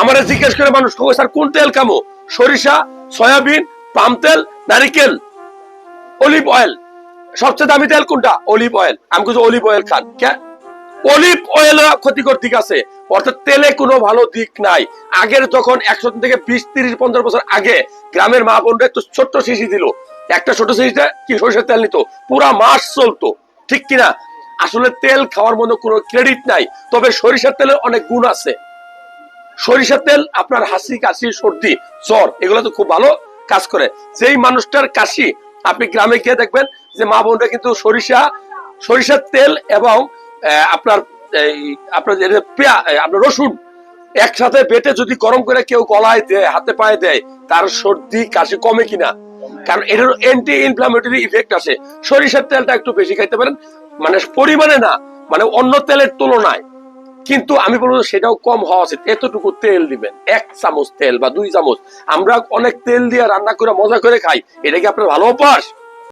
আমার জিজ্ঞেস করে মানুষ কবে স্যার, কোন তেল কামো সরিষা, সয়াবিন, পাম তেল, নারিকেল, অলিভ অয়েল। সবচেয়ে দামি তেল কোনটা? Olive oil. আমি কিছু অলিভ অয়েল খান। কে অলিভ অয়েল ক্ষতিকর দিক আছে। অর্থাৎ তেলে কোনো ভালো দিক নাই। আগের যখন একশো থেকে বিশ, তিরিশ, পঞ্চাশ বছর আগে গ্রামের মা বোনরা একটু ছোট্ট শিশি দিল। একটা ছোট শিশিতে কি সরিষার তেল নিত? পুরা মাস চলতো। ঠিক কিনা? আসলে তেল খাওয়ার মতো কোনো ক্রেডিট নাই। তবে সরিষার তেলের অনেক গুণ আছে। সরিষার তেল, আপনার হাসি, কাশি, সর্দি, জ্বর, এগুলো তো খুব ভালো কাজ করে। যেই মানুষটার কাশি, আপনি গ্রামে গিয়ে দেখবেন যে মা বোনরা কিন্তু সরিষা সরিষার তেল এবং আপনার আপনার পেঁয়া আপনার রসুন একসাথে বেটে যদি গরম করে কেউ গলায় দেয়, হাতে পায়ে দেয়, তার সর্দি, কাশি কমে কিনা? কারণ এটার অ্যান্টি ইনফ্লামেটরি ইফেক্ট আছে সরিষার তেলটা একটু বেশি খাইতে পারেন। মানে পরিমাণে না মানে অন্য তেলের তুলনায়। কিন্তু আমি বলব সেটাও কম হওয়া উচিত। এতটুকু তেল দিবেন। এক চামচ তেল বা দুই চামচ। আমরা অনেক তেল দিয়ে রান্না করে, মজা করে খাই। এটা কি আপনার ভালো অভ্যাস?